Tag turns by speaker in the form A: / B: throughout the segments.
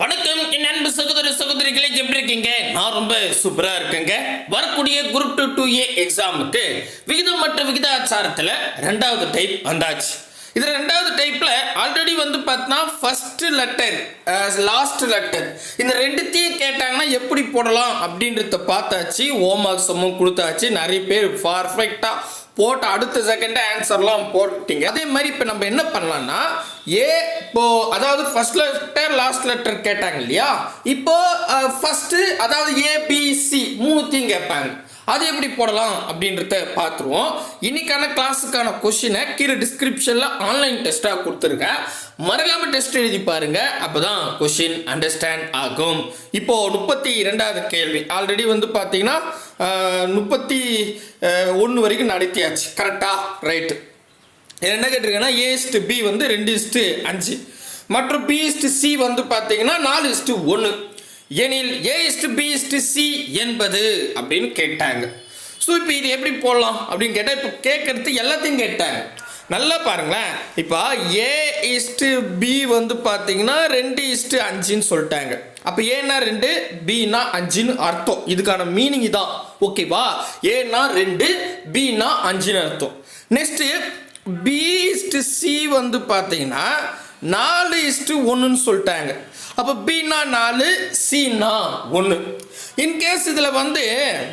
A: வணக்கம் என் அன்பு சகோதர சகோதரிகளே எப்படி இருக்கீங்க? நான் ரொம்ப சூப்பரா இருக்கேங்க. வரக்கூடிய குரூப் டூ டூ ஏ எக்ஸாமுக்கு விகிதம் மற்றும் விகிதாச்சாரத்தில் ரெண்டாவது டைப் வந்தாச்சு. இது ரெண்டாவது டைப்பில் ஆல்ரெடி வந்து பார்த்தீங்கன்னா ஃபர்ஸ்ட் லெட்டர் லாஸ்ட் லெட்டர் இந்த ரெண்டுத்தையும் கேட்டாங்கன்னா எப்படி போடலாம் அப்படின்றத பார்த்தாச்சு. ஹோம்ஒர்க்ஸமும் கொடுத்தாச்சு. நிறைய பேர் பர்ஃபெக்டாக போட்ட அடுத்த செகண்ட் ஆன்சர்லாம் போட்டீங்க. அதே மாதிரி இப்போ நம்ம என்ன பண்ணலாம்னா ஏ இப்போ அதாவது ஃபர்ஸ்ட் லெட்டர் லாஸ்ட் லெட்டர் கேட்டாங்க இல்லையா? இப்போ ஃபர்ஸ்ட் அதாவது ஏபிசி மூணுத்தையும் கேட்பாங்க. அது எப்படி போடலாம் அப்படின்றத பார்த்துருவோம். இன்னைக்கான கிளாஸுக்கான கொஷினை கீழே டிஸ்கிரிப்ஷனில் ஆன்லைன் டெஸ்ட்டாக கொடுத்துருக்கேன். மறக்காம டெஸ்ட் எழுதி பாருங்க. அப்போதான் கொஷின் அண்டர்ஸ்டாண்ட் ஆகும். இப்போ முப்பத்தி இரண்டாவது கேள்வி. ஆல்ரெடி வந்து பார்த்தீங்கன்னா முப்பத்தி ஒன்று வரைக்கும் நடத்தியாச்சு கரெக்டாக ரைட்டு என்ன கேட்டிருக்கேன்னா ஏ இஸ்ட்டு பி வந்து ரெண்டு இஸ்ட்டு அஞ்சு. மற்றும் பி இஸ்ட்டு சி வந்து பார்த்தீங்கன்னா நாலு இஸ்ட்டு ஒன்று எனில் ஏ பீஸ்ட் பி சி என்பது அப்படின்னு கேட்டாங்க. ஸோ இப்போ இது எப்படி போடலாம் அப்படின்னு கேட்டால் இப்போ கேட்கறது எல்லாத்தையும் கேட்டாங்க. நல்லா பாருங்களேன். இப்போ ஏ இஸ்ட்டு பி வந்து பார்த்தீங்கன்னா ரெண்டு இஸ்ட்டு அஞ்சுன்னு சொல்லிட்டாங்க. அப்போ ஏன்னா ரெண்டு பின்னா அஞ்சுன்னு அர்த்தம். இதுக்கான மீனிங் தான் ஓகேவா ஏன்னா ரெண்டு பின்னா அஞ்சுன்னு அர்த்தம். நெக்ஸ்ட்டு பி இஸ்ட்டு சி வந்து பார்த்தீங்கன்னா நாலு இஸ்ட்டு ஒன்றுன்னு சொல்லிட்டாங்க. அப்போ பின்னா நாலு சின்னா ஒன்று இன்கேஸ் இதில் வந்து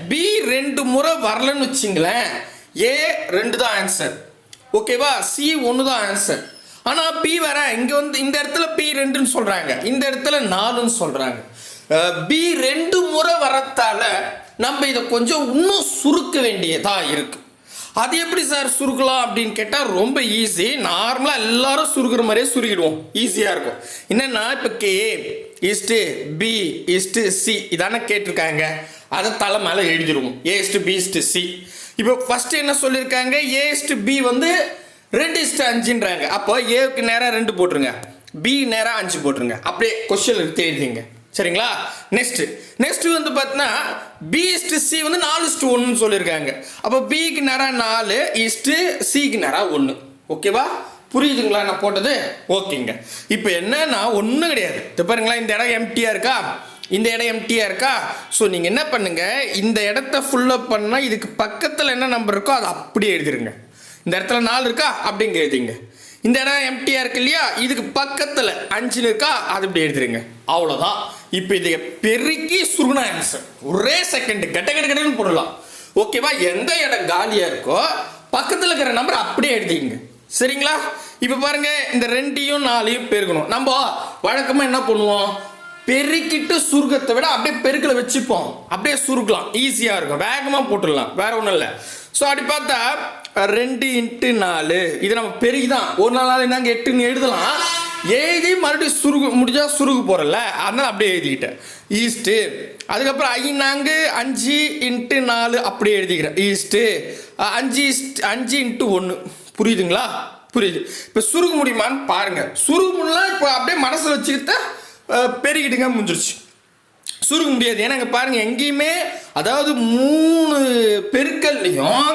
A: பி ரெண்டு முறை வரலன்னு வச்சிங்களேன் ஏ ரெண்டு தான் ஆன்சர் ஓகேவா சி ஒன்று தான் ஆன்சர் ஆனால் பி வர இங்கே வந்து இந்த இடத்துல பி ரெண்டுன்னு சொல்கிறாங்க இந்த இடத்துல நாலுன்னு சொல்கிறாங்க பி ரெண்டு முறை வரத்தால் நம்ம இதை கொஞ்சம் இன்னும் சுருக்க வேண்டியதாக இருக்குது அது எப்படி சார் சுருக்கலாம் அப்படின்னு கேட்டால் ரொம்ப ஈஸி நார்மலாக எல்லாரும் சுருக்கிற மாதிரியே சுருக்கிடுவோம். ஈஸியாக இருக்கும். என்னென்னா இப்போ K is to B is to C இதானே கேட்டிருக்காங்க. அதை தலை மேலே எழுதிடுவோம். A is to B is to C இப்போ ஃபஸ்ட்டு என்ன சொல்லியிருக்காங்க? ஏ இஸ்ட்டு பி வந்து ரெண்டு இஸ்ட்டு அஞ்சுன்றாங்க. அப்போ ஏவுக்கு நேராக ரெண்டு போட்டுருங்க. பி நேராக அஞ்சு போட்டுருங்க. அப்படியே கொஸ்டின் எடுத்து எழுதிங்க சரிங்களா? நெக்ஸ்ட் நெக்ஸ்ட் வந்து பார்த்தீங்கன்னா பி இஸ்ட்டு சி வந்து நாலு இஸ்டு ஒன்றுன்னு சொல்லியிருக்காங்க. அப்போ பிக்கு நேராக நாலு இஸ்ட்டு சிக்கு நேராக ஒன்று ஓகேவா புரியுதுங்களா நான் போட்டது? ஓகேங்க இப்போ என்னன்னா ஒன்றும் கிடையாது. இது பாருங்களா இந்த இடம் எம்டியாக இருக்கா? இந்த இடம் எம்டியாக இருக்கா? ஸோ நீங்கள் என்ன பண்ணுங்க இந்த இடத்த ஃபுல்லப் பண்ணால் இதுக்கு பக்கத்தில் என்ன நம்பர் இருக்கோ அதை அப்படியே எழுதிருங்க. இந்த இடத்துல நாலு இருக்கா? அப்படிங்க எழுதிங்க. இந்த இடம் எம்டியாக இருக்கு இல்லையா? இதுக்கு பக்கத்தில் அஞ்சுன்னு இருக்கா அது இப்படி எழுதிருங்க அவ்வளோதான் இப்போ இதை பெருக்கி சுருணா ஆன்சர் ஒரே செகண்ட் கெட்ட கெட்ட கெட்டன்னு போடலாம். ஓகேவா எந்த இடம் காலியாக இருக்கோ பக்கத்தில் இருக்கிற நம்பர் அப்படியே எழுதிங்க சரிங்களா? இப்போ பாருங்க இந்த ரெண்டையும் நாலையும் பெருக்கணும். நம்ம வழக்கமாக என்ன பண்ணுவோம்? பெருக்கிட்டு சுருக்கத்தை விட அப்படியே பெருக்கில் வச்சுப்போம். அப்படியே சுருக்கலாம். ஈஸியாக இருக்கும். வேகமாக போட்டுடலாம். வேற ஒன்றும் இல்லை. ஸோ அப்படி பார்த்தா ரெண்டு இன்ட்டு நாலு. இது நம்ம பெருகிதான் ஒரு நாள் நாள் நாங்கள் எட்டுன்னு எழுதலாம். எழுதி மறுபடியும் சுருகு முடிஞ்சா சுருகு போகிறல அதனால் அப்படியே எழுதிக்கிட்டேன். ஈஸ்ட்டு அதுக்கப்புறம் ஐநாங்கு அஞ்சு இன்ட்டு நாலு அப்படியே எழுதிக்கிறேன். ஈஸ்ட்டு அஞ்சு ஈஸ்ட் அஞ்சு இன்ட்டு ஒன்று புரியுதுங்களா? புரியுது. இப்போ சுருக முடியுமான்னு பாருங்கள் சுருக முடியலாம் இப்போ அப்படியே மனசில் வச்சுக்கிட்டா பெருகிட்டுங்க முடிஞ்சிருச்சு. சுருக்க முடியாது. ஏன்னா இங்கே பாருங்கள் எங்கேயுமே அதாவது மூணு பெருக்கல்லையும்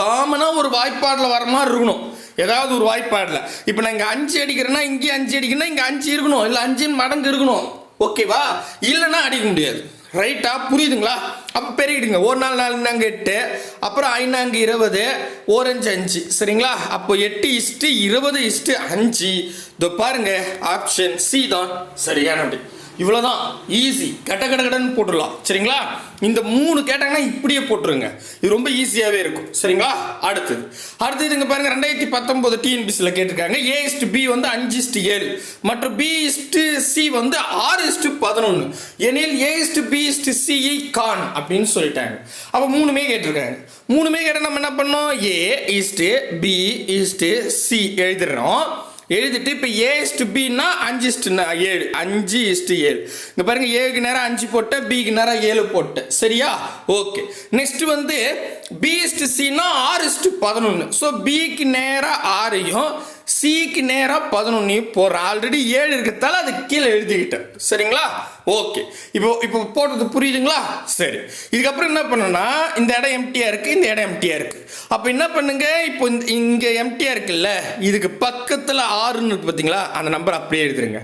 A: காமனாக ஒரு வாய்ப்பாடில் வர மாதிரி இருக்கணும். ஏதாவது ஒரு வாய்ப்பாடில். இப்போ நான் இங்கே அஞ்சு அடிக்கிறேன்னா இங்கே அஞ்சு அடிக்கிறேன்னா இங்கே அஞ்சு இருக்கணும். இல்லை அஞ்சு மடங்கு இருக்கணும். ஓகேவா இல்லைன்னா அடிக்க முடியாது. ரைட்டா புரியுதுங்களா? அப்போ பெருகிடுங்க. ஒரு நாள் நாலு நாங்கள் எட்டு. அப்புறம் ஐநாங்க இருபது. ஓரஞ்சு அஞ்சு சரிங்களா? அப்போ எட்டு இஸ்ட்டு இருபது இஸ்ட்டு அஞ்சு. இதோ பாருங்க. ஆப்ஷன் சி தான். சரியான அப்படி இவ்வளோதான் ஈஸி கட்ட கட கடன்னு போட்டுடலாம். சரிங்களா? இந்த மூணு கேட்டாங்கன்னா இப்படியே போட்டுருங்க. இது ரொம்ப ஈஸியாகவே இருக்கும். சரிங்களா? அடுத்தது. அடுத்தது இங்கே பாருங்க ரெண்டாயிரத்தி பத்தொம்போது டிஎன்பிசியில் கேட்டிருக்காங்க. ஏ இஸ்டு பி வந்து அஞ்சு இஸ்டு ஏழு. மற்றும் பி இஸ்டு சி வந்து ஆறு இஸ்டு பதினொன்று எனில் A is to B is to CE கான் அப்படின்னு சொல்லிட்டாங்க. அப்போ மூணுமே கேட்டிருக்காங்க. மூணுமே கேட்டால் நம்ம என்ன பண்ணோம்? A is to B is to C எழுதிடுறோம். எழுதிட்டு இப்போ ஏ இஸ்டு பின்னா அஞ்சு இஸ்டு ஏழு. அஞ்சு இஸ்டு ஏழு. இங்கே பாருங்க ஏக்கு நேரம் அஞ்சு போட்டேன் பிக்கு நேரம் ஏழு போட்டேன் சரியா? ஓகே நெக்ஸ்ட் வந்து பி இஸ்டு சின்னா ஆறு இஸ்டு பதினொன்று ஸோ பிக்கு நேராக ஆறையும் சிக்கு நேராக பதினொன்று போடுறேன் ஆல்ரெடி ஏழு இருக்கிறதால அது கீழே எழுதிக்கிட்டேன் சரிங்களா? ஓகே இப்போ இப்போ போடுறது புரியுதுங்களா? சரி. இதுக்கப்புறம் என்ன பண்ணுன்னா இந்த இடம் எம்டியாக இருக்குது இந்த இடம் எம்டியாக இருக்குது அப்போ என்ன பண்ணுங்க? இப்போ இந்த இங்கே எம்டியாக இருக்குல்ல? இதுக்கு பக்கத்தில் ஆறுன்னு இருக்கு பார்த்தீங்களா? அந்த நம்பர் அப்படியே எழுதுருங்க.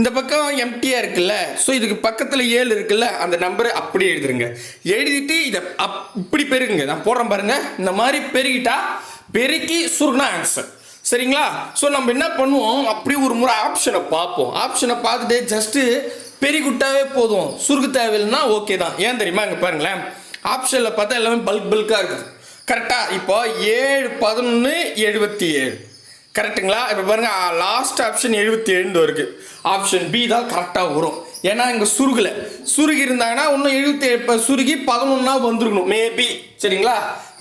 A: இந்த பக்கம் எம்டியாக இருக்குல்ல? ஸோ இதுக்கு பக்கத்தில் ஏழு இருக்குல்ல? அந்த நம்பரை அப்படியே எழுதுருங்க. எழுதிட்டு இதை அப் இப்படி பெருகுங்க நான் போடுறேன் பாருங்க. இந்த மாதிரி பெருகிட்டா பெருக்கி சுருனா ஆன்சர் சரிங்களா? ஸோ நம்ம என்ன பண்ணுவோம்? அப்படி ஒரு முறை ஆப்ஷனை பார்ப்போம். ஆப்ஷனை பார்த்துட்டு ஜஸ்ட்டு பெரிகுட்டாவே போதும். சுருக்கு தேவையில்லைன்னா ஓகே தான். ஏன் தெரியுமா? இங்கே பாருங்களேன். ஆப்ஷனில் பார்த்தா எல்லாமே பல்க் பல்காக இருக்குது. கரெக்டாக இப்போ ஏழு பதினொன்று எழுபத்தி ஏழு. கரெக்ட்டுங்களா இப்போ பாருங்கள் லாஸ்ட் ஆப்ஷன் எழுபத்தி ஏழு இருக்குது ஆப்ஷன் பி தான் கரெக்டாக வரும். ஏன்னா இங்கே சுருகில். சுருகி இருந்தாங்கன்னா இன்னும் எழுபத்தி ஏழு இப்போ சுருகி பதினொன்னா வந்துருக்கணும். மேபி சரிங்களா?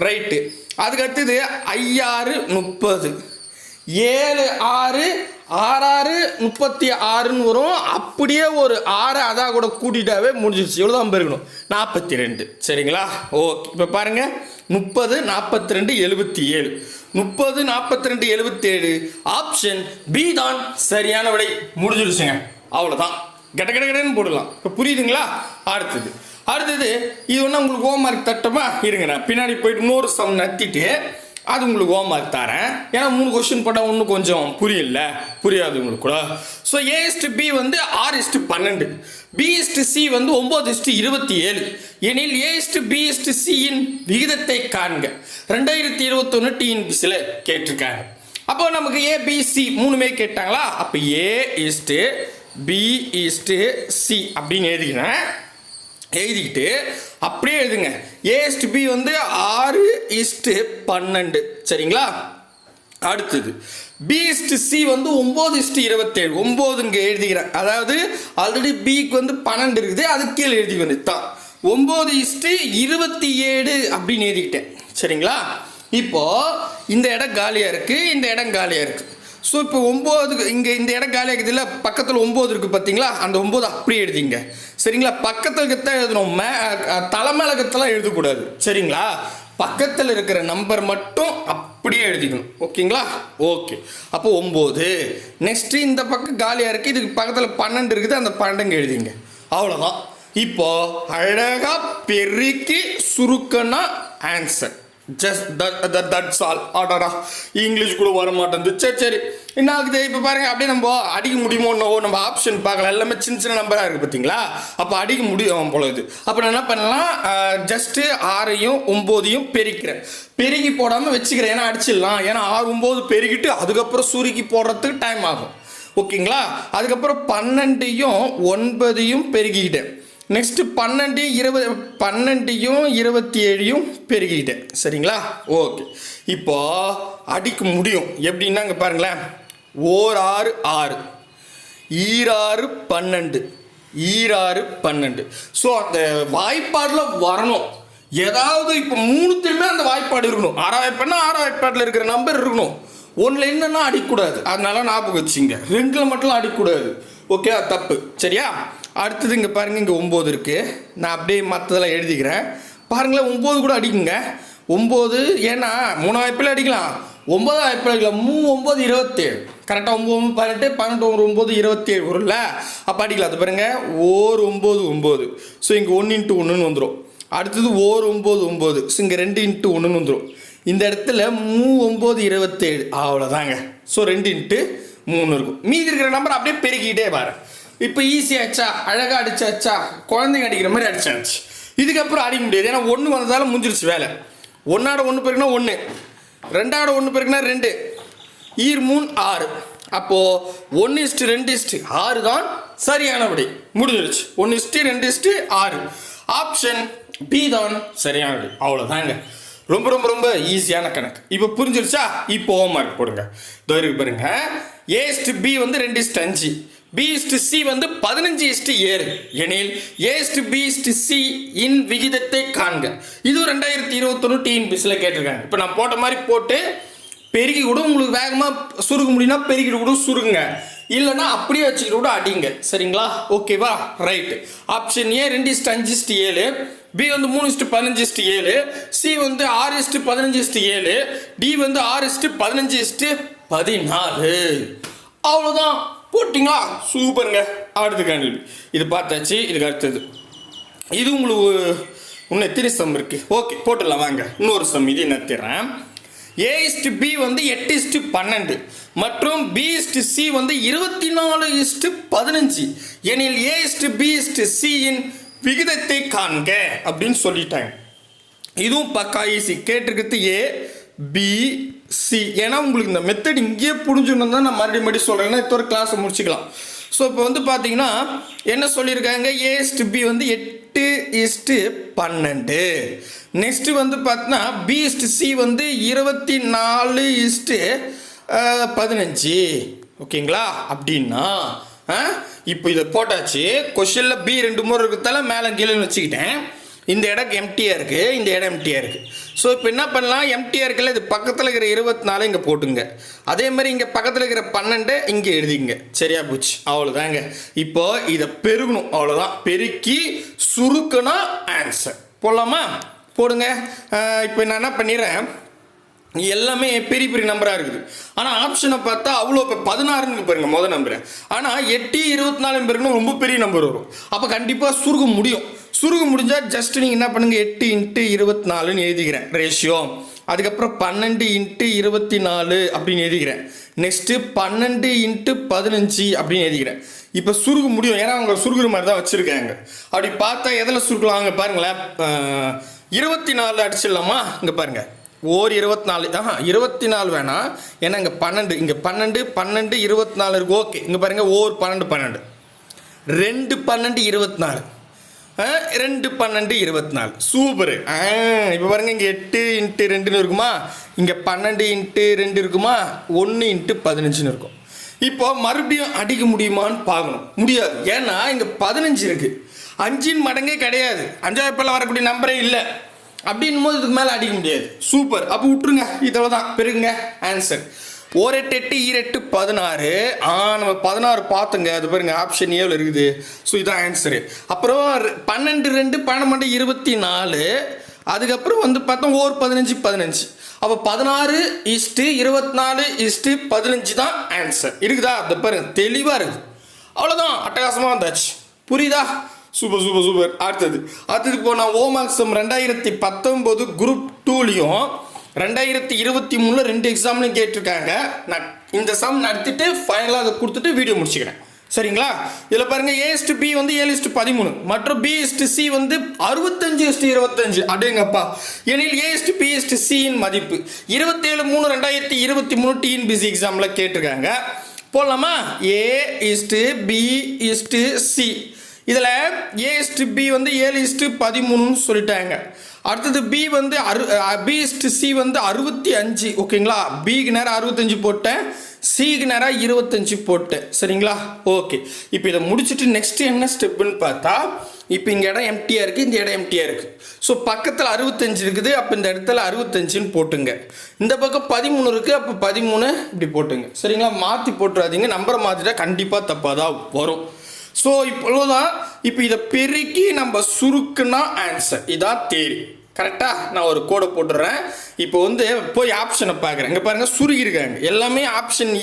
A: ரைட்டு அதுக்கடுத்தது ஐயாறு முப்பது. ஏழு ஆறு ஆறாறு முப்பத்தி ஆறுன்னு வரும். அப்படியே ஒரு ஆறு அதாக கூட கூட்டிட்டாவே முடிஞ்சிருச்சு. எவ்வளோ தான் இருக்கணும் நாற்பத்தி ரெண்டு சரிங்களா? ஓகே. இப்போ பாருங்கள் முப்பது நாற்பத்தி ரெண்டு எழுபத்தி ஏழு முப்பது நாற்பத்தி ரெண்டு எழுபத்தி ஏழு ஆப்ஷன் பி தான் சரியான விடை. முடிஞ்சிருச்சுங்க. அவ்வளோதான் கட கட கடன்னு போடலாம். இப்போ புரியுதுங்களா? அடுத்தது. அடுத்தது இது ஒன்று உங்களுக்கு ஹோம் மார்க் தட்டமா? இருங்க நான் பின்னாடி போயிட்டு இன்னொரு சம் நத்திட்டு அது உங்களுக்கு ஹோம் மார்க் தரேன் ஏன்னா மூணு கொஸ்டின் போட்டால் ஒன்றும் கொஞ்சம் புரியல. புரியாது உங்களுக்கு கூட. ஸோ ஏஎஸ்டு பி வந்து ஆறு இஸ்டு பன்னெண்டு. பிஎஸ்டு சி வந்து ஒம்பது இஸ்டு இருபத்தி ஏழு. எனில் ஏஎஸ்டு பிஎஸ்டு சியின் விகிதத்தை காண்க. ரெண்டாயிரத்தி இருபத்தொன்று டிஎன்பிசியில் கேட்டிருக்காங்க. அப்போ நமக்கு ஏபிசி மூணுமே கேட்டாங்களா? அப்போ A is to B is to C அப்படின்னு எழுதிக்கிறேன். எழுதிக்கிட்டு அப்படியே எழுதுங்க. ஏஸ்ட் பி வந்து ஆறு இஸ்ட்டு பன்னெண்டு. சரிங்களா? அடுத்தது. பி இஸ்ட்டு சி வந்து ஒம்பது இஸ்ட்டு இருபத்தேழு. ஒம்பது இங்கே எழுதிக்கிறேன் அதாவது ஆல்ரெடி பிக்கு வந்து பன்னெண்டு இருக்குது. அது கீழே எழுதி வந்து தான் ஒம்பது இஸ்ட்டு இருபத்தி ஏழு அப்படின்னு எழுதிக்கிட்டேன். சரிங்களா? இப்போது இந்த இடம் காலியாக இருக்குது இந்த இடம் காலியாக இருக்குது ஸோ இப்போ ஒம்போதுக்கு இங்கே இந்த இடம் காலியாக இருக்குது இல்லை பக்கத்தில் ஒம்பது இருக்குது பார்த்தீங்களா அந்த ஒம்பது அப்படியே எழுதிங்க. சரிங்களா? பக்கத்தில் தான் எழுதணும். மே தலைமலகத்தெல்லாம் எழுதக்கூடாது. சரிங்களா? பக்கத்தில் இருக்கிற நம்பர் மட்டும் அப்படியே எழுதிக்கணும். ஓகேங்களா? ஓகே. அப்போ ஒம்பது. நெக்ஸ்ட்டு இந்த பக்கம் காலியாக இருக்குது இதுக்கு பக்கத்தில் பன்னெண்டு இருக்குது அந்த பன்னெண்டுங்க எழுதிங்க. அவ்வளோதான் இப்போ அழகாக பெருக்கி சுருக்கன்னா answer just that that's all ஆடாடா. English கூட வர மாட்டேங்குது சரி சரி. என்ன ஆகுது? இப்போ பாருங்க அப்படியே நம்ம அடிக்க முடியுமோன்னோ நம்ம ஆப்ஷன் பார்க்கலாம். எல்லாமே சின்ன சின்ன நம்பராக இருக்குது பார்த்தீங்களா அப்போ அடிக்க முடியும் போல இது. அப்போ நான் என்ன பண்ணலாம்? ஜஸ்ட்டு ஆறையும் ஒம்போதையும் பெருக்கிறேன். பெருகி போடாமல் வச்சுக்கிறேன். ஏன்னா அடிச்சிடலாம். ஏன்னா ஆறு ஒம்பது பெருகிட்டு அதுக்கப்புறம் சுருக்கி போடுறதுக்கு டைம் ஆகும். ஓகேங்களா? அதுக்கப்புறம் பன்னெண்டையும் ஒன்பதையும் பெருகிக்கிட்டேன் நெக்ஸ்ட்டு பன்னெண்டு இருபது பன்னெண்டையும் இருபத்தி ஏழையும் பெருகிட்டேன் சரிங்களா? ஓகே இப்போ அடிக்க முடியும். எப்படின்னா இங்கே பாருங்களேன். ஓர் ஆறு. ஆறு ஈராறு பன்னெண்டு. ஈராறு பன்னெண்டு. ஸோ அந்த வாய்ப்பாடில் வரணும். ஏதாவது இப்போ மூணுத்தையுமே அந்த வாய்ப்பாடு இருக்கணும். ஆறாம் வாய்ப்பாடுனா ஆறாம் வாய்ப்பாட்டில் இருக்கிற நம்பர் இருக்கணும். ஒன்றில் என்னன்னா அடிக்கக்கூடாது. அதனால ஞாபகம் வச்சுங்க. ரெண்டில் மட்டும் அடிக்கக்கூடாது. ஓகே தப்பு. சரியா? அடுத்தது இங்கே பாருங்கள் இங்கே ஒம்பது இருக்குது நான் அப்படியே மற்றதெல்லாம் எழுதிக்கிறேன். பாருங்களேன் ஒம்பது கூட அடிக்குங்க. ஒம்பது ஏன்னா மூணு வாய்ப்பில் அடிக்கலாம். ஒம்பது வாய்ப்பில் அடிக்கலாம். மூணு ஒம்பது இருபத்தேழு. கரெக்டாக ஒம்பது பதினெட்டு பன்னெண்டு ஒரு ஒம்பது இருபத்தேழு வரும்ல? அப்போ அடிக்கலாம். அது பாருங்கள் ஓர் ஒம்பது ஒம்பது. ஸோ இங்கே ஒன்று இன்ட்டு ஒன்றுன்னு வந்துடும் அடுத்தது ஓர் ஒம்பது ஒம்பது. ஸோ இங்கே ரெண்டு இன்ட்டு ஒன்றுன்னு வந்துடும் இந்த இடத்துல மூ ஒம்பது இருபத்தேழு. அவ்வளோதாங்க ஸோ ரெண்டு இன்ட்டு மூணு இருக்கும். மீதி இருக்கிற நம்பர் அப்படியே பெருக்கிக்கிட்டே பாரு. இப்போ ஈஸியாச்சா அழகாக அடிச்சாச்சா? குழந்தைங்க அடிக்கிற மாதிரி அடிச்சாச்சு. இதுக்கப்புறம் அடிக்க முடியாது. ஏன்னா ஒன்று வந்ததால முடிஞ்சிருச்சு வேலை. ஒன்னாட ஒன்று பெருக்குனா ஒன்று ரெண்டாவோட ஒன்று பெருக்குனா ரெண்டு. ஈர் மூணு ஆறு. அப்போது ஒன்று இஸ்ட்டு ரெண்டு இஸ்ட்டு ஆறு தான் சரியானபடி. முடிஞ்சிருச்சு. ஒன்று இஸ்ட்டு ரெண்டு இஸ்ட்டு ஆறு. ஆப்ஷன் பி தான் சரியானபடி. அவ்வளோதாங்க ரொம்ப ரொம்ப ரொம்ப ஈஸியான கணக்கு. இப்போ புரிஞ்சிருச்சா? இப்போ ஹோம் மார்க் போடுங்க. இதோ இருக்கு பாருங்க. ஏ பி வந்து ரெண்டு இஸ்ட் அஞ்சு. பி இஸ்டு சி வந்து பதினஞ்சு இஸ்டு ஏழு எனில் A is to B is to C இன் விகிதத்தை காண்க. இது ரெண்டாயிரத்தி இருபத்தொன்று டிஎன்பிசியில் கேட்டிருக்காங்க. இப்போ நான் போட்ட மாதிரி போட்டு பெருகி கூட உங்களுக்கு வேகமாக சுருக்க முடியும்னா பெருகிட்டு கூட சுருங்க இல்லைன்னா அப்படியே வச்சுக்கிட்டு கூட அடிங்க. சரிங்களா? ஓகேவா ரைட்டு ஆப்ஷன் ஏ ரெண்டு இஸ்ட்டு அஞ்சு இஸ்ட்டு ஏழு. பி வந்து மூணு இஸ்ட்டு பதினஞ்சு இஸ்ட்டு ஏழு. சி வந்து ஆறு இஸ்ட்டு பதினஞ்சு இஸ்ட்டு ஏழு. டி வந்து ஆறு இஸ்ட்டு பதினஞ்சு இஸ்ட்டு பதினாலு. அவ்வளோதான் போட்டிங்களா? சூப்பருங்க. அடுத்த கேள்வி. இது பார்த்தாச்சு இதுக்கு அடுத்தது. இது உங்களுக்கு இன்னும் எத்தனை சம் இருக்குது ஓகே போட்டுடலாம் வாங்க. இன்னொரு சம் இது நத்திடுறேன் ஏ இஸ்டு பி வந்து எட்டு இஸ்டு பன்னெண்டு. மற்றும் பி இஸ்டு சி வந்து இருபத்தி நாலு இஸ்டு பதினஞ்சு. எனில் A is to B is to சியின் விகிதத்தை காண்க அப்படின்னு சொல்லிட்டாங்க. இதுவும் பக்கா ஈஸி கேட்டிருக்கிறது ஏ பி சி ஏன்னா உங்களுக்கு இந்த மெத்தட் இங்கேயே புரிஞ்சுன்னு தான் நான் மறுபடியும் மறுபடியும் சொல்கிறேன்னா இப்போ ஒரு கிளாஸை முடிச்சுக்கலாம். ஸோ இப்போ வந்து பார்த்தீங்கன்னா என்ன சொல்லியிருக்காங்க? ஏ இஸ்டு பி வந்து எட்டு இஸ்டு பன்னெண்டு. நெக்ஸ்ட்டு வந்து பார்த்தீங்கன்னா பி இஸ்டு சி வந்து இருபத்தி நாலு இஸ்டு பதினஞ்சு. ஓகேங்களா? அப்படின்னா இப்போ இதை போட்டாச்சு. கொஷனில் பி ரெண்டு முறை இருக்கிறதால மேலே கீழேன்னு வச்சுக்கிட்டேன். இந்த இடம் எம்டியாக இருக்குது இந்த இடம் எம்டியாக இருக்குது ஸோ இப்போ என்ன பண்ணலாம்? எம்டியாக இருக்குல்ல இது பக்கத்தில் இருக்கிற இருபத்தி நாலு இங்கே போட்டுங்க. அதே மாதிரி இங்கே பக்கத்தில் இருக்கிற பன்னெண்டு இங்கே எழுதிங்க. சரியா போச்சு? அவ்வளோதாங்க இப்போ இதை பெருகணும். அவ்வளோதான் பெருக்கி சுருக்கணும் ஆன்சர் போடலாமா? போடுங்க. இப்போ நான் என்ன பண்ணிடுறேன்? எல்லாமே பெரிய பெரிய நம்பராக இருக்குது. ஆனால் ஆப்ஷனை பார்த்தா அவ்வளோ இப்போ பதினாறுன்னு பாருங்க முதல் நம்பர் ஆனால் எட்டு இருபத்தி நாலு பேருக்குன்னு ரொம்ப பெரிய நம்பர் வரும். அப்போ கண்டிப்பாக சுருக்க முடியும். சுருக்க முடிஞ்சால் ஜஸ்ட் நீங்கள் என்ன பண்ணுங்கள் எட்டு இன்ட்டு இருபத்தி நாலுன்னு எழுதிக்கிறேன். ரேஷியோ அதுக்கப்புறம் பன்னெண்டு இன்ட்டு இருபத்தி நாலு அப்படின்னு எழுதிக்கிறேன். நெக்ஸ்ட்டு பன்னெண்டு இன்ட்டு பதினஞ்சு அப்படின்னு எழுதிக்கிறேன். இப்போ சுருக முடியும். ஏன்னா அவங்க சுருகுற மாதிரி தான் வச்சுருக்காங்க. அப்படி பார்த்தா எதில் சுருக்கலாம் அங்கே பாருங்களேன். இருபத்தி நாலு அடிச்சிடலாமா? இங்கே பாருங்கள் ஓர் இருபத்தி நாலு ஆஹா இருபத்தி நாலு வேணாம் ஏன்னா இங்கே பன்னெண்டு. இங்கே பன்னெண்டு பன்னெண்டு இருபத்தி நாலு இருக்கு. ஓகே. இங்கே பாருங்கள் ஓர் பன்னெண்டு பன்னெண்டு. ரெண்டு பன்னெண்டு இருபத்தி நாலு ரெண்டு பன்னெண்டு இருபத்தி நாலு சூப்பரு இப்போ பாருங்க இங்கே எட்டு இன்ட்டு ரெண்டுன்னு இருக்குமா? இங்கே பன்னெண்டு இன்ட்டு ரெண்டு இருக்குமா? ஒன்று இன்ட்டு பதினஞ்சுன்னு இருக்கும். இப்போ மறுபடியும் அடிக்க முடியுமான்னு பார்க்கணும். முடியாது. ஏன்னா இங்கே பதினஞ்சு இருக்குது அஞ்சின் மடங்கே கிடையாது. அஞ்சாவது பேரில் வரக்கூடிய நம்பரே இல்லை. அப்படின்னும் போது இதுக்கு மேலே அடிக்க முடியாது. சூப்பர். அப்போ விட்டுருங்க. இதோட தான். பெருங்க ஆன்சர் ஒரு எட்டு எட்டு ஈரெட்டு பதினாறு. ஆ நம்ம பதினாறு பார்த்துங்க. அது பாருங்க ஆப்ஷன் ஏவில் இருக்குது. ஸோ இதான் ஆன்சரு அப்புறம் பன்னெண்டு ரெண்டு பன்னெண்டு இருபத்தி நாலு அதுக்கப்புறம் வந்து பார்த்தோம் ஓர் பதினஞ்சு பதினஞ்சு. அப்போ பதினாறு இஸ்ட்டு இருபத்தி நாலு இஸ்ட்டு பதினஞ்சு தான் ஆன்சர் இருக்குதா? அது பாருங்க தெளிவாக இருக்குது. அவ்வளோதான் அட்டகாசமாக வந்தாச்சு. புரியுதா? Super super super. அடுத்தது. அடுத்தது இப்போ நான் ஓமாக்ஸம் ரெண்டாயிரத்தி பத்தொம்போது குரூப் டூலையும் ரெண்டாயிரத்தி இருபத்தி மூணில் ரெண்டு எக்ஸாம்லையும் கேட்டிருக்காங்க நான் இந்த சம் நடத்திட்டு ஃபைனலாக அதை கொடுத்துட்டு வீடியோ முடிச்சுக்கிறேன் சரிங்களா இதில் பாருங்கள் ஏ இஸ்டு பி வந்து ஏழு இஸ்டு பதிமூணு மற்றும் பி இஸ்டு சி வந்து அறுபத்தஞ்சு இஸ்டு இருபத்தஞ்சு அப்படிங்கப்பா எனில் A is to B is to சியின் மதிப்பு இருபத்தேழு மூணு ரெண்டாயிரத்தி இருபத்தி மூணு டிஎன்பிசி எக்ஸாமில் கேட்டிருக்காங்க போடலாமா A is to B is to C இதில் ஏ இஸ்டு பி வந்து ஏழு இஸ்டு பதிமூணுன்னு சொல்லிட்டாங்க அடுத்தது பி வந்து அறு பி இஸ்டு சி வந்து அறுபத்தி அஞ்சு. ஓகேங்களா? பிக்கு நேரம் அறுபத்தஞ்சு போட்டேன். சிக்கு நேரம் இருபத்தஞ்சு போட்டேன். சரிங்களா? ஓகே. இப்போ இதை முடிச்சுட்டு நெக்ஸ்ட் என்ன ஸ்டெப்புன்னு பார்த்தா இப்போ இங்கே இடம் எம்டியாக இருக்குது இந்த இடம் எம்டியாக இருக்குது ஸோ பக்கத்தில் அறுபத்தஞ்சு இருக்குது. அப்போ இந்த இடத்துல அறுபத்தஞ்சுன்னு போட்டுங்க. இந்த பக்கம் பதிமூணு இருக்குது அப்போ பதிமூணு இப்படி போட்டுங்க. சரிங்களா? மாற்றி போட்டுறாதீங்க. நம்பரை மாற்றிட்டா கண்டிப்பாக தப்பாக தான் வரும். ஸோ இப்பொழுதுதான் இப்போ இதை பெருக்கி நம்ம சுருக்குனா ஆன்சர் இதான் தேரி கரெக்டாக நான் ஒரு கோடை போட்டுடுறேன் இப்போ வந்து போய் ஆப்ஷனை பார்க்குறேன் இங்கே பாருங்கள் சுருகிருக்காங்க எல்லாமே ஆப்ஷன்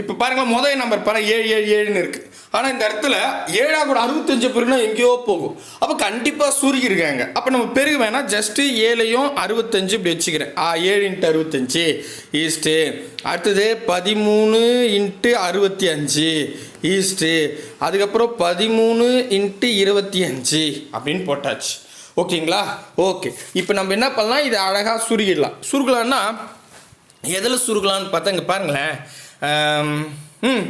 A: இப்போ பாருங்களேன் முதல் நம்பர் பாருங்க ஏழு ஏழு ஏழுன்னு இருக்குது ஆனால் இந்த இடத்துல ஏழாக கூட அறுபத்தஞ்சு பிறகுனா எங்கேயோ போகும். அப்போ கண்டிப்பாக சுருகிருக்காங்க அப்போ நம்ம பெருக வேணாம் ஜஸ்ட்டு ஏழையும் அறுபத்தஞ்சு இப்படி வச்சுக்கிறேன். ஆ ஏழு இன்ட்டு அறுபத்தஞ்சு. ஈஸ்ட்டு அடுத்தது பதிமூணு இன்ட்டு அறுபத்தி அஞ்சு ஈஸ்ட்டு அதுக்கப்புறம் பதிமூணு இன்ட்டு இருபத்தி அஞ்சு அப்படின்னு போட்டாச்சு. ஓகேங்களா? ஓகே. இப்போ நம்ம என்ன பண்ணலாம்? இதை அழகாக சுருகிடலாம் சுருகலான்னா எதில் சுருகலான்னு பார்த்தா இங்கே பாருங்களேன். ஆம், ம்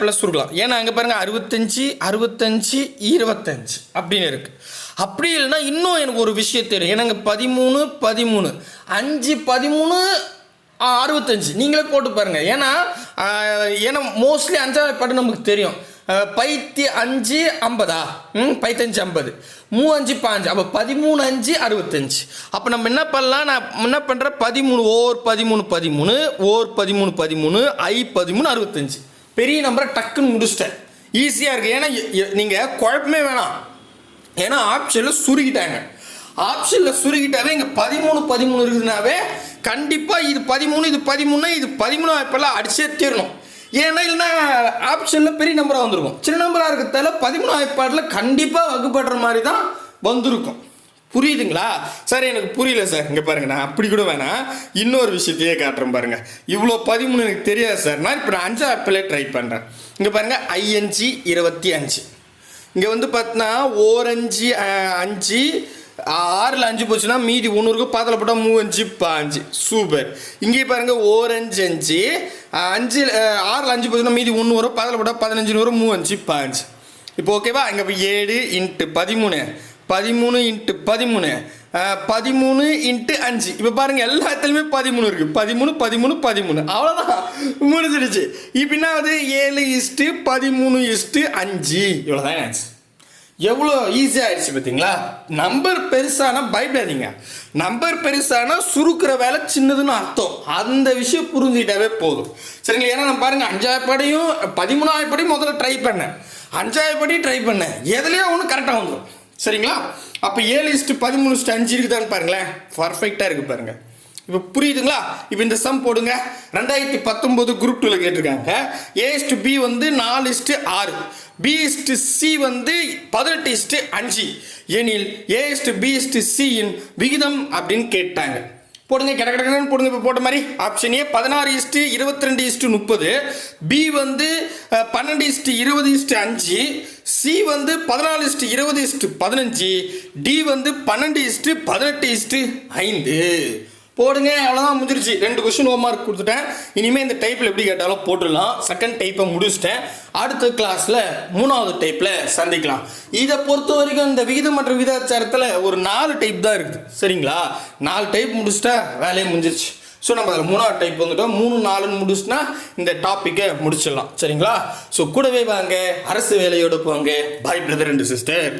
A: ப்ளஸ் சுருக்கலாம். ஏன்னா அங்கே பாருங்கள் அறுபத்தஞ்சி அறுபத்தஞ்சி இருபத்தஞ்சி அப்படின்னு இருக்குது அப்படி இல்லைன்னா இன்னும் எனக்கு ஒரு விஷயம் தெரியும். ஏன்னா இங்கே பதிமூணு பதிமூணு. அஞ்சு பதிமூணு ஆ, அறுபத்தஞ்சு. நீங்களே போட்டு பாருங்கள் ஏன்னா ஏன்னா மோஸ்ட்லி அஞ்சாவது பாட்டு நமக்கு தெரியும். பைத்தி அஞ்சு ஐம்பதா? ம் பைத்தஞ்சு ஐம்பது. மூ அஞ்சு பாஞ்சு. அப்போ பதிமூணு அஞ்சு அறுபத்தஞ்சு. அப்போ நம்ம என்ன பண்ணலாம்? நான் என்ன பண்ணுறேன் பதிமூணு ஓர் பதிமூணு பதிமூணு ஓர் பதிமூணு பதிமூணு ஐ பதிமூணு அறுபத்தஞ்சு. பெரிய நம்பரை டக்குன்னு முடிச்சிட்டேன். ஈஸியாக இருக்குது ஏன்னா நீங்கள் குழப்பமே வேணாம். ஏன்னா ஆப்ஷனில் சுருக்கிட்டாங்க ஆப்ஷனில் சுருக்கிட்டாவே இங்கே பதிமூணு பதிமூணு இருக்குதுனாவே கண்டிப்பாக இது பதிமூணு இது பதிமூணு இது பதிமூணு இப்போல்லாம் அடிச்சே தீரணும். ஏன்னா இல்லைன்னா ஆப்ஷனில் பெரிய நம்பராக வந்திருக்கும். சின்ன நம்பராக இருக்கிறதால பதிமூணு வாய்ப்பாட்டில் கண்டிப்பாக வகுப்படுற மாதிரி தான் வந்திருக்கும். புரியுதுங்களா? சார் எனக்கு புரியல சார் இங்கே பாருங்க நான் அப்படி கூட வேணாம் இன்னொரு விஷயத்தையே காட்டுறேன் பாருங்க. இவ்வளோ பதிமூணு எனக்கு தெரியாது சார் நான் இப்போ நான் அஞ்சு ஆப்பிளே ட்ரை பண்ணுறேன் இங்கே பாருங்க ஐஎன்ஜி இருபத்தி அஞ்சு. இங்கே வந்து பார்த்தீங்கன்னா ஓரஞ்சு அஞ்சு ஆறில் அஞ்சு போச்சுன்னா மீதி ஒன்று இருக்கும் பாத்தில் போட்டால் மூவஞ்சு பாஞ்சு. சூப்பர். இங்கே பாருங்கள் ஓரஞ்சு அஞ்சு. அஞ்சு ஆறில் அஞ்சு போச்சுன்னா மீதி ஒன்று வரும் பாத்தில் போட்டால் பதினஞ்சு வரும் மூவஞ்சு பாஞ்சு. இப்போ ஓகேவா இங்கே இப்போ ஏழு இன்ட்டு பதிமூணு. பதிமூணு இன்ட்டு பதிமூணு. பதிமூணு இன்ட்டு அஞ்சு. இப்போ பாருங்கள் எல்லாத்துலேயுமே பதிமூணு இருக்குது பதிமூணு பதிமூணு பதிமூணு. அவ்வளோதான் முடிஞ்சிடுச்சு. இப்போ என்ன ஏழு இஸ்ட்டு பதிமூணு இஸ்ட்டு அஞ்சு. இவ்வளோதான் ஆச்சு எவ்வளோ ஈஸியாக ஆயிடுச்சு பார்த்தீங்களா? நம்பர் பெருசானா பயப்படாதீங்க. நம்பர் பெருசானா சுருக்கிற வேலை சின்னதுன்னு அர்த்தம். அந்த விஷயம் புரிஞ்சுக்கிட்டாவே போதும். சரிங்களா? ஏன்னா நான் பாருங்கள் அஞ்சாவது படியும் பதிமூணாவது படியும் முதல்ல ட்ரை பண்ணேன். அஞ்சாவது படி ட்ரை பண்ணேன். எதுலேயோ ஒன்று கரெக்டாக வந்துடும் சரிங்களா? அப்போ ஏழு இஸ்ட்டு பதிமூணு இஸ்ட்டு அஞ்சு இருக்குதான்னு பாருங்களேன். பர்ஃபெக்டாக இருக்குது பாருங்கள் இப்போ புரியுதுங்களா இப்போ இந்த சம் போடுங்க ரெண்டாயிரத்தி பத்தொம்போது குரூப் டூவில் கேட்டிருக்காங்க ஏ இஸ்டு பி வந்து நாலு இஸ்டு ஆறு பி இஸ்டு சி வந்து பதினெட்டு இஸ்டு அஞ்சு எனில் A is to B is to சியின் விகிதம் அப்படின்னு கேட்டாங்க போடுங்க கிட கிடக்குன்னு போடுங்க இப்போ போட்ட மாதிரி ஆப்ஷன் ஏ பதினாறு இஸ்டு இருபத்தி ரெண்டு இஸ்டு முப்பது பி வந்து பன்னெண்டு இஸ்டு இருபது இஸ்டு அஞ்சு சி வந்து பதினாலு இஸ்டு இருபது இஸ்டு பதினஞ்சு டி வந்து பன்னெண்டு இஸ்டு பதினெட்டு இஸ்டு ஐந்து போடுங்க அவ்வளோதான் முடிஞ்சிருச்சு. ரெண்டு கொஸ்டின் ஹோம் மார்க் கொடுத்துட்டேன். இனிமேல் இந்த டைப்பில் எப்படி கேட்டாலும் போட்டுடலாம். செகண்ட் டைப்பை முடிச்சிட்டேன். அடுத்த கிளாஸில் மூணாவது டைப்பில் சந்திக்கலாம். இதை பொறுத்த வரைக்கும் இந்த விகிதம் மற்றும் விகிதாச்சாரத்தில் ஒரு நாலு டைப் தான் இருக்குது. சரிங்களா? நாலு டைப் முடிச்சுட்டேன் வேலையை முடிஞ்சிருச்சு. ஸோ நம்ம அதில் மூணாவது டைப் வந்துட்டோம். மூணு நாலுன்னு முடிச்சுன்னா இந்த டாப்பிக்கை முடிச்சிடலாம். சரிங்களா? ஸோ கூடவே வாங்க. அரசு வேலையோடு போங்க. பாய் பிரதர் அண்ட் சிஸ்டர்